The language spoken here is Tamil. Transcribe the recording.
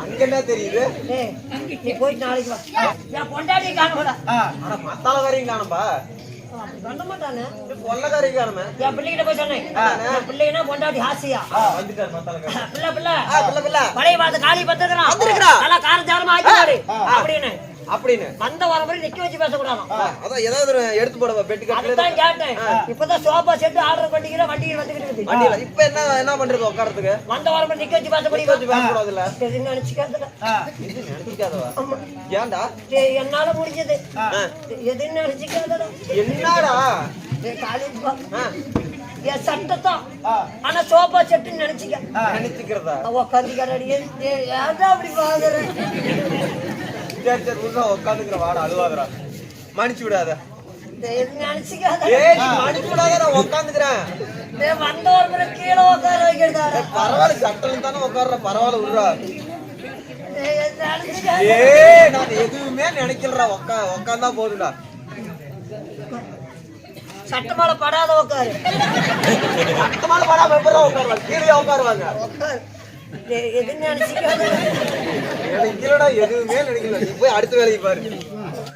அங்க என்ன தெரியுது? நீ போயிட்டு நாளைக்கு வா என் பொண்டாட்டி காணக்கூடா ஆனா மாட்டானே என் பிள்ளைகிட்ட போய் சொன்னேன் என் பிள்ளைன்னா பொண்டாட்டி ஹாசியா வந்துட்டார் மத்தாளக்காரன் பிள்ளை பிள்ளை. ஆ, பிள்ளை பிள்ளை. பழைய பார்த்து காளி பத்துக்கிறான். நல்லா காரஞ்சாரமா ஆக்கி அப்படின்னு. அப்படின்னு. வந்த வர மாதிரி நிக்க வச்சு பேசக்கூடாது அதான் ஏதாவது ஒரு எடுத்து போடுவா பெட்டு கேட்டேன். இப்பதான் சோபா செட்டு ஆர்டர் பண்ணிக்கிற வண்டியில் வந்துகிட்டு வண்டியில. இப்ப என்ன என்ன பண்றது உட்காரத்துக்கு வந்த வர மாதிரி நிக்க வச்சு பேச வச்சு முடியும் பேச கூடாதுல்ல எதுன்னு நினைச்சுக்காதுல நினைச்சிக்காதவா? ஏன்டா? என்னால முடிஞ்சது. எதுன்னு நினைச்சுக்காதடா. என்னடா? காலேஜ் என் சட்டத்தான். ஆனா சோபா செட்டுன்னு நினைச்சுக்க. நினைச்சுக்கிறதா? உக்காந்துக்காரடி ஏன்டா அப்படி பாக்குற சரி சரி உள்ள உட்காந்துக்கிற வாடா அழுவாதடா. மன்னிச்சு விடாத. பரவாயில்ல சட்டல் தானே உட்கார்ற பரவாயில்ல விடுறா. ஏய் நான் எதுவுமே நினைக்கலடா உட்கா உட்காந்தா போதுடா சட்ட மேல படாத உட்காரு சத்தமான படாம எப்படா உட்காருவாங்க கீழே உட்காருவாங்க உட்காரு டேய், எதுன்னு எதுவுமே நினைக்கல. நீ போய் அடுத்த வேலைக்கு பாரு.